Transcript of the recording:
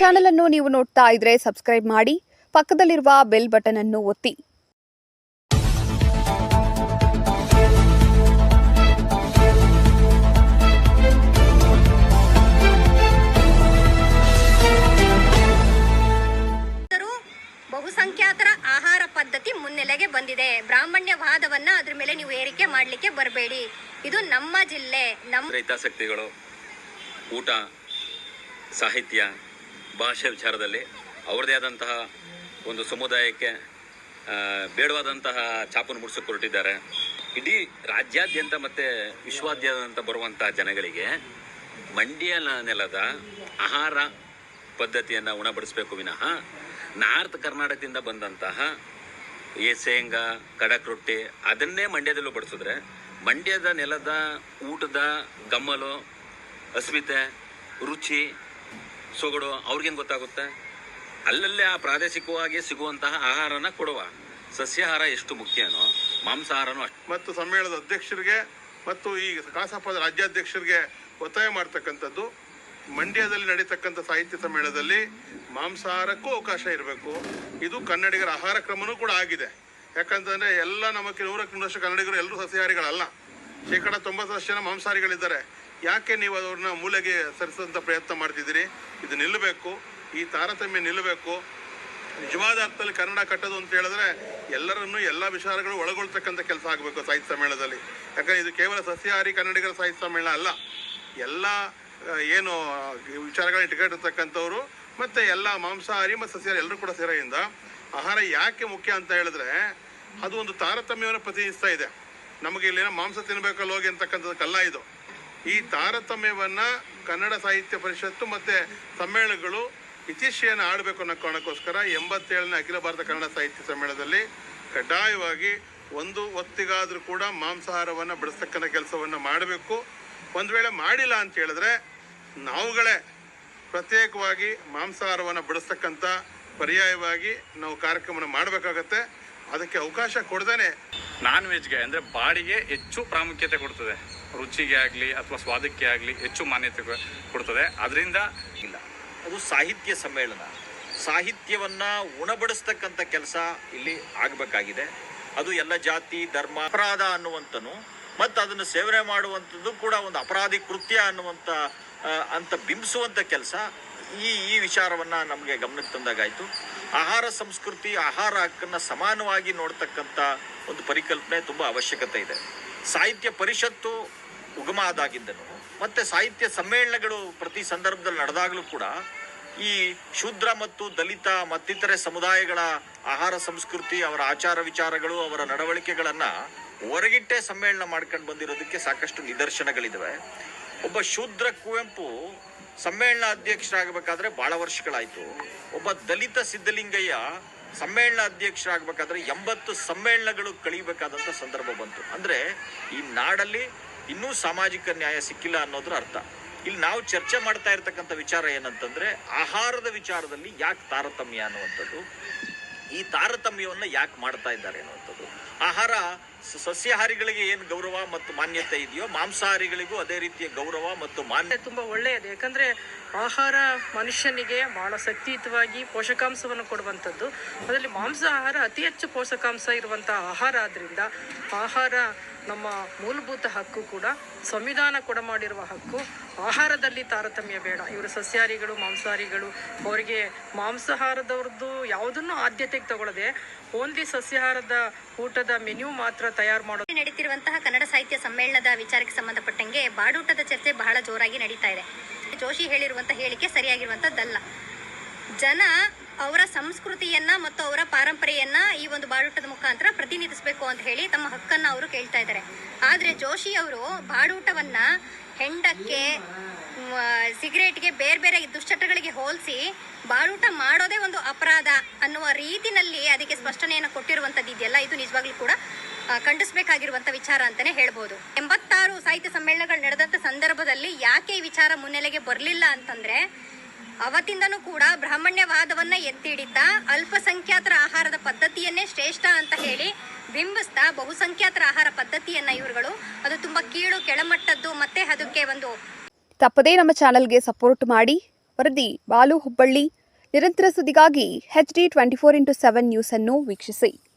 Channel ಅನ್ನು ನೀವು ನೋಡ್ತಾ ಇದ್ರೆ ಸಬ್ಸ್ಕ್ರೈಬ್ ಮಾಡಿ ಪಕ್ಕದಲ್ಲಿರುವ ಬೆಲ್ ಬಟನ್ ಅನ್ನು ಒತ್ತಿ. ಬಹುಸಂಖ್ಯಾತರ ಆಹಾರ ಪದ್ಧತಿ ಮುನ್ನೆಲೆಗೆ ಬಂದಿದೆ. ಬ್ರಾಹ್ಮಣ್ಯವಾದವನ್ನ ಅದ್ರ ಮೇಲೆ ನೀವು ಏರಿಕೆ ಮಾಡಲಿಕ್ಕೆ ಬರಬೇಡಿ. ಇದು ನಮ್ಮ ಜಿಲ್ಲೆ. ನಮ್ಮ ರೈತಾಸಕ್ತಿಗಳು ಊಟ ಸಾಹಿತ್ಯ ಭಾಷೆ ವಿಚಾರದಲ್ಲಿ ಅವ್ರದ್ದೇ ಆದಂತಹ ಒಂದು ಸಮುದಾಯಕ್ಕೆ ಬೇಡವಾದಂತಹ ಛಾಪನ್ನು ಮೂಡಿಸಕ್ಕೆ ಹೊರಟಿದ್ದಾರೆ ಇಡೀ ರಾಜ್ಯಾದ್ಯಂತ ಮತ್ತು ವಿಶ್ವಾದ್ಯಂತ ಬರುವಂತಹ ಜನಗಳಿಗೆ ಮಂಡ್ಯ ನೆಲದ ಆಹಾರ ಪದ್ಧತಿಯನ್ನು ಉಣಬಡಿಸಬೇಕು ವಿನಃ ನಾರ್ತ್ ಕರ್ನಾಟಕದಿಂದ ಬಂದಂತಹ ಈ ಶೇಂಗಾ, ಕಡಕ್ ರೊಟ್ಟಿ ಅದನ್ನೇ ಮಂಡ್ಯದಲ್ಲೂ ಬಡಿಸಿದ್ರೆ ಮಂಡ್ಯದ ನೆಲದ ಊಟದ ಗಮ್ಮಲು, ಅಸ್ಮಿತೆ, ರುಚಿ ಸೊಗಡು ಅವ್ರಿಗೇನು ಗೊತ್ತಾಗುತ್ತೆ? ಅಲ್ಲಲ್ಲೇ ಆ ಪ್ರಾದೇಶಿಕವಾಗಿ ಸಿಗುವಂತಹ ಆಹಾರನ ಕೊಡುವ. ಸಸ್ಯಾಹಾರ ಎಷ್ಟು ಮುಖ್ಯನೋ, ಮಾಂಸಾಹಾರನೂ ಅಷ್ಟು. ಮತ್ತು ಸಮ್ಮೇಳನದ ಅಧ್ಯಕ್ಷರಿಗೆ ಮತ್ತು ಈ ಕಸಾಪದ ರಾಜ್ಯಾಧ್ಯಕ್ಷರಿಗೆ ಒತ್ತಾಯ ಮಾಡ್ತಕ್ಕಂಥದ್ದು, ಮಂಡ್ಯದಲ್ಲಿ ನಡೀತಕ್ಕಂಥ ಸಾಹಿತ್ಯ ಸಮ್ಮೇಳನದಲ್ಲಿ ಮಾಂಸಾಹಾರಕ್ಕೂ ಅವಕಾಶ ಇರಬೇಕು. ಇದು ಕನ್ನಡಿಗರ ಆಹಾರ ಕ್ರಮನೂ ಕೂಡ ಆಗಿದೆ. ಯಾಕಂತಂದ್ರೆ ಎಲ್ಲ ನಮಗೆ ನೂರಕ್ಕೆ ನೂರಷ್ಟು ಕನ್ನಡಿಗರು ಎಲ್ಲರೂ ಸಸ್ಯಾಹಾರಿಗಳಲ್ಲ. ಶೇಕಡ ತೊಂಬತ್ತರಷ್ಟು ಜನ ಮಾಂಸಾಹಾರಿಗಳಿದ್ದಾರೆ. ಯಾಕೆ ನೀವು ಅವ್ರನ್ನ ಮೂಲೆಗೆ ಸರಿಸುವಂಥ ಪ್ರಯತ್ನ ಮಾಡ್ತಿದ್ದೀರಿ? ಇದು ನಿಲ್ಲಬೇಕು. ಈ ತಾರತಮ್ಯ ನಿಲ್ಲಬೇಕು. ನಿಜವಾದ ಅರ್ಥದಲ್ಲಿ ಕನ್ನಡ ಕಟ್ಟೋದು ಅಂತ ಹೇಳಿದ್ರೆ ಎಲ್ಲರನ್ನೂ ಎಲ್ಲ ವಿಚಾರಗಳು ಒಳಗೊಳ್ತಕ್ಕಂಥ ಕೆಲಸ ಆಗಬೇಕು ಸಾಹಿತ್ಯ ಸಮ್ಮೇಳನದಲ್ಲಿ. ಯಾಕಂದ್ರೆ ಇದು ಕೇವಲ ಸಸ್ಯಾಹಾರಿ ಕನ್ನಡಿಗರ ಸಾಹಿತ್ಯ ಸಮ್ಮೇಳನ ಅಲ್ಲ. ಎಲ್ಲ ಏನು ವಿಚಾರಗಳನ್ನ ಇಟ್ಕೊಂಡಿರ್ತಕ್ಕಂಥವ್ರು ಮತ್ತೆ ಎಲ್ಲ ಮಾಂಸಾಹಾರಿ ಮತ್ತು ಸಸ್ಯಾಹಾರಿ ಎಲ್ಲರೂ ಕೂಡ ಸೇರೆಯಿಂದ ಆಹಾರ ಯಾಕೆ ಮುಖ್ಯ ಅಂತ ಹೇಳಿದ್ರೆ ಅದು ಒಂದು ತಾರತಮ್ಯವನ್ನು ಪ್ರತಿನಿಧಿಸ್ತಾ ಇದೆ. ನಮಗೆ ಇಲ್ಲಿನ ಮಾಂಸ ತಿನ್ನಬೇಕಲ್ಲ ಹೋಗಿ ಅಂತಕ್ಕಂಥದ್ದಕ್ಕಲ್ಲ ಇದು. ಈ ತಾರತಮ್ಯವನ್ನು ಕನ್ನಡ ಸಾಹಿತ್ಯ ಪರಿಷತ್ತು ಮತ್ತು ಸಮ್ಮೇಳನಗಳು ಇತಿಶ್ರೆಯನ್ನು ಆಡಬೇಕು ಅನ್ನೋ ಕಾರಣಕ್ಕೋಸ್ಕರ ಎಂಬತ್ತೇಳನೇ ಅಖಿಲ ಭಾರತ ಕನ್ನಡ ಸಾಹಿತ್ಯ ಸಮ್ಮೇಳನದಲ್ಲಿ ಕಡ್ಡಾಯವಾಗಿ ಒಂದು ಹೊತ್ತಿಗಾದರೂ ಕೂಡ ಮಾಂಸಾಹಾರವನ್ನು ಬಿಡಿಸ್ತಕ್ಕಂಥ ಕೆಲಸವನ್ನು ಮಾಡಬೇಕು. ಒಂದು ವೇಳೆ ಮಾಡಿಲ್ಲ ಅಂತ ಹೇಳಿದ್ರೆ ನಾವುಗಳೇ ಪ್ರತ್ಯೇಕವಾಗಿ ಮಾಂಸಾಹಾರವನ್ನು ಬಿಡಿಸ್ತಕ್ಕಂಥ ಪರ್ಯಾಯವಾಗಿ ನಾವು ಕಾರ್ಯಕ್ರಮನ ಮಾಡಬೇಕಾಗತ್ತೆ. ಅದಕ್ಕೆ ಅವಕಾಶ ಕೊಡ್ದೇನೆ ನಾನ್ ವೆಜ್ಗೆ ಅಂದರೆ ಬಾಡಿಗೆ ಹೆಚ್ಚು ಪ್ರಾಮುಖ್ಯತೆ ಕೊಡ್ತದೆ. ರುಚಿಗೆ ಆಗಲಿ ಅಥವಾ ಸ್ವಾದಕ್ಕೆ ಆಗಲಿ ಹೆಚ್ಚು ಮಾನ್ಯತೆ ಕೊಡ್ತದೆ. ಅದರಿಂದ ಇಲ್ಲ. ಅದು ಸಾಹಿತ್ಯ ಸಮ್ಮೇಳನ. ಸಾಹಿತ್ಯವನ್ನ ಉಣಬಡಿಸ್ತಕ್ಕಂಥ ಕೆಲಸ ಇಲ್ಲಿ ಆಗಬೇಕಾಗಿದೆ. ಅದು ಎಲ್ಲ ಜಾತಿ, ಧರ್ಮ, ಅಪರಾಧ ಅನ್ನುವಂಥನು, ಮತ್ತು ಅದನ್ನು ಸೇವನೆ ಮಾಡುವಂಥದ್ದು ಕೂಡ ಒಂದು ಅಪರಾಧಿ ಕೃತ್ಯ ಅನ್ನುವಂಥ ಅಂತ ಬಿಂಬಿಸುವಂಥ ಕೆಲಸ ಈ ಈ ವಿಚಾರವನ್ನು ನಮಗೆ ಗಮನಕ್ಕೆ ತಂದಾಗಾಯ್ತು. ಆಹಾರ ಸಂಸ್ಕೃತಿ, ಆಹಾರ ಹಕ್ಕನ್ನು ಸಮಾನವಾಗಿ ನೋಡ್ತಕ್ಕಂಥ ಒಂದು ಪರಿಕಲ್ಪನೆ ತುಂಬ ಅವಶ್ಯಕತೆ ಇದೆ. ಸಾಹಿತ್ಯ ಪರಿಷತ್ತು ಉಗಮ ಆದಾಗಿದ್ದನು ಮತ್ತೆ ಸಾಹಿತ್ಯ ಸಮ್ಮೇಳನಗಳು ಪ್ರತಿ ಸಂದರ್ಭದಲ್ಲಿ ನಡೆದಾಗಲೂ ಕೂಡ ಈ ಶೂದ್ರ ಮತ್ತು ದಲಿತ ಮತ್ತಿತರೆ ಸಮುದಾಯಗಳ ಆಹಾರ ಸಂಸ್ಕೃತಿ, ಅವರ ಆಚಾರ ವಿಚಾರಗಳು, ಅವರ ನಡವಳಿಕೆಗಳನ್ನು ಹೊರಗಿಟ್ಟೆ ಸಮ್ಮೇಳನ ಮಾಡ್ಕೊಂಡು ಬಂದಿರೋದಕ್ಕೆ ಸಾಕಷ್ಟು ನಿದರ್ಶನಗಳಿದಾವೆ. ಒಬ್ಬ ಶೂದ್ರ ಕುವೆಂಪು ಸಮ್ಮೇಳನ ಅಧ್ಯಕ್ಷರಾಗಬೇಕಾದ್ರೆ ಬಹಳ ವರ್ಷಗಳಾಯಿತು. ಒಬ್ಬ ದಲಿತ ಸಿದ್ದಲಿಂಗಯ್ಯ ಸಮ್ಮೇಳನ ಅಧ್ಯಕ್ಷರಾಗಬೇಕಾದ್ರೆ ಎಂಬತ್ತು ಸಮ್ಮೇಳನಗಳು ಕಳಿಬೇಕಾದಂತ ಸಂದರ್ಭ ಬಂತು. ಅಂದ್ರೆ ಈ ನಾಡಲ್ಲಿ ಇನ್ನೂ ಸಾಮಾಜಿಕ ನ್ಯಾಯ ಸಿಕ್ಕಿಲ್ಲ ಅನ್ನೋದ್ರ ಅರ್ಥ. ಇಲ್ಲಿ ನಾವು ಚರ್ಚೆ ಮಾಡ್ತಾ ಇರ್ತಕ್ಕಂಥ ವಿಚಾರ ಏನಂತಂದ್ರೆ ಆಹಾರದ ವಿಚಾರದಲ್ಲಿ ಯಾಕೆ ತಾರತಮ್ಯ ಅನ್ನುವಂಥದ್ದು, ಈ ತಾರತಮ್ಯವನ್ನ ಯಾಕೆ ಮಾಡ್ತಾ ಇದ್ದಾರೆ ಅನ್ನುವಂಥದ್ದು. ಆಹಾರ ಸಸ್ಯಾಹಾರಿಗಳಿಗೆ ಏನು ಗೌರವ ಮತ್ತು ಮಾನ್ಯತೆ ಇದೆಯೋ ಮಾಂಸಾಹಾರಿಗಳಿಗೂ ಅದೇ ರೀತಿಯ ಗೌರವ ಮತ್ತು ಮಾನ್ಯತೆ ತುಂಬ ಒಳ್ಳೆಯದು ಯಾಕಂದರೆ ಆಹಾರ ಮನುಷ್ಯನಿಗೆ ಬಹಳ ಶಕ್ತಿಯುತವಾಗಿ ಪೋಷಕಾಂಶವನ್ನು ಕೊಡುವಂಥದ್ದು. ಅದರಲ್ಲಿ ಮಾಂಸಾಹಾರ ಅತಿ ಹೆಚ್ಚು ಪೋಷಕಾಂಶ ಇರುವಂಥ ಆಹಾರ ಆದ್ದರಿಂದ ಆಹಾರ ನಮ್ಮ ಮೂಲಭೂತ ಹಕ್ಕು ಕೂಡ, ಸಂವಿಧಾನ ಕೊಡ ಮಾಡಿರುವ ಹಕ್ಕು, ಆಹಾರದಲ್ಲಿ ತಾರತಮ್ಯ ಬೇಡ. ಇವರು ಸಸ್ಯಾಹಾರಿಗಳು, ಮಾಂಸಾಹಾರಿಗಳು, ಅವರಿಗೆ ಮಾಂಸಾಹಾರದವ್ರದ್ದು ಯಾವುದನ್ನು ಆದ್ಯತೆಗೆ ತಗೊಳ್ಳದೆ ಓನ್ಲಿ ಸಸ್ಯಾಹಾರದ ಊಟದ ಮೆನ್ಯೂ ಮಾತ್ರ ತಯಾರು ಮಾಡೋದು ನಡೀತಿರುವಂತಹ ಕನ್ನಡ ಸಾಹಿತ್ಯ ಸಮ್ಮೇಳನದ ವಿಚಾರಕ್ಕೆ ಸಂಬಂಧಪಟ್ಟಂಗೆ ಬಾಡೂಟದ ಚರ್ಚೆ ಬಹಳ ಜೋರಾಗಿ ನಡೀತಾ ಇದೆ. ಜೋಶಿ ಹೇಳಿರುವಂತಹ ಹೇಳಿಕೆ ಸರಿಯಾಗಿರುವಂತದ್ದಲ್ಲ. ಜನ ಅವರ ಸಂಸ್ಕೃತಿಯನ್ನ ಮತ್ತು ಅವರ ಪಾರಂಪರೆಯನ್ನ ಈ ಒಂದು ಬಾಡೂಟದ ಮುಖಾಂತರ ಪ್ರತಿನಿಧಿಸಬೇಕು ಅಂತ ಹೇಳಿ ತಮ್ಮ ಹಕ್ಕನ್ನ ಅವರು ಕೇಳ್ತಾ ಇದ್ದಾರೆ. ಆದ್ರೆ ಜೋಶಿ ಅವರು ಬಾಡೂಟವನ್ನ ಹೆಂಡಕ್ಕೆ ಸಿಗರೇಟ್ಗೆ ಬೇರೆ ಬೇರೆ ದುಶ್ಚಟಗಳಿಗೆ ಹೋಲಿಸಿ ಬಾಳೂಟ ಮಾಡೋದೇ ಒಂದು ಅಪರಾಧ ಅನ್ನುವ ರೀತಿನಲ್ಲಿ ಅದಕ್ಕೆ ಸ್ಪಷ್ಟನೆಯನ್ನು ಕೊಟ್ಟಿರುವಂತದ್ದು ಇದೆಯಲ್ಲ? ಇದು ನಿಜವಾಗ್ಲೂ ಕೂಡ ಖಂಡಿಸಬೇಕಾಗಿರುವಂಥ ವಿಚಾರ ಅಂತಾನೆ ಹೇಳ್ಬೋದು. ಎಂಬತ್ತಾರು ಸಾಹಿತ್ಯ ಸಮ್ಮೇಳನಗಳು ನಡೆದಂತ ಸಂದರ್ಭದಲ್ಲಿ ಯಾಕೆ ಈ ವಿಚಾರ ಮುನ್ನೆಲೆಗೆ ಬರಲಿಲ್ಲ ಅಂತಂದ್ರೆ, ಅವತ್ತಿಂದನೂ ಕೂಡ ಬ್ರಾಹ್ಮಣ್ಯವಾದವನ್ನ ಎತ್ತಿ ಹಿಡಿತಾ ಅಲ್ಪಸಂಖ್ಯಾತರ ಆಹಾರದ ಪದ್ಧತಿಯನ್ನೇ ಶ್ರೇಷ್ಠ ಅಂತ ಹೇಳಿ ಬಿಂಬಿಸ್ತಾ ಬಹುಸಂಖ್ಯಾತರ ಆಹಾರ ಪದ್ಧತಿಯನ್ನ ಇವರುಗಳು. ಅದು ತುಂಬಾ ಕೀಳು, ಕೆಳಮಟ್ಟದ್ದು, ಮತ್ತೆ ಅದಕ್ಕೆ ಒಂದು ತಪ್ಪದೇ ನಮ್ಮ ಚಾನಲ್ಗೆ ಸಪೋರ್ಟ್ ಮಾಡಿ. ವರದಿ ಬಾಲು ಹುಬ್ಬಳ್ಳಿ. ನಿರಂತರ ಸುದ್ದಿಗಾಗಿ H D twenty four into seven ನ್ಯೂಸನ್ನು ವೀಕ್ಷಿಸಿ.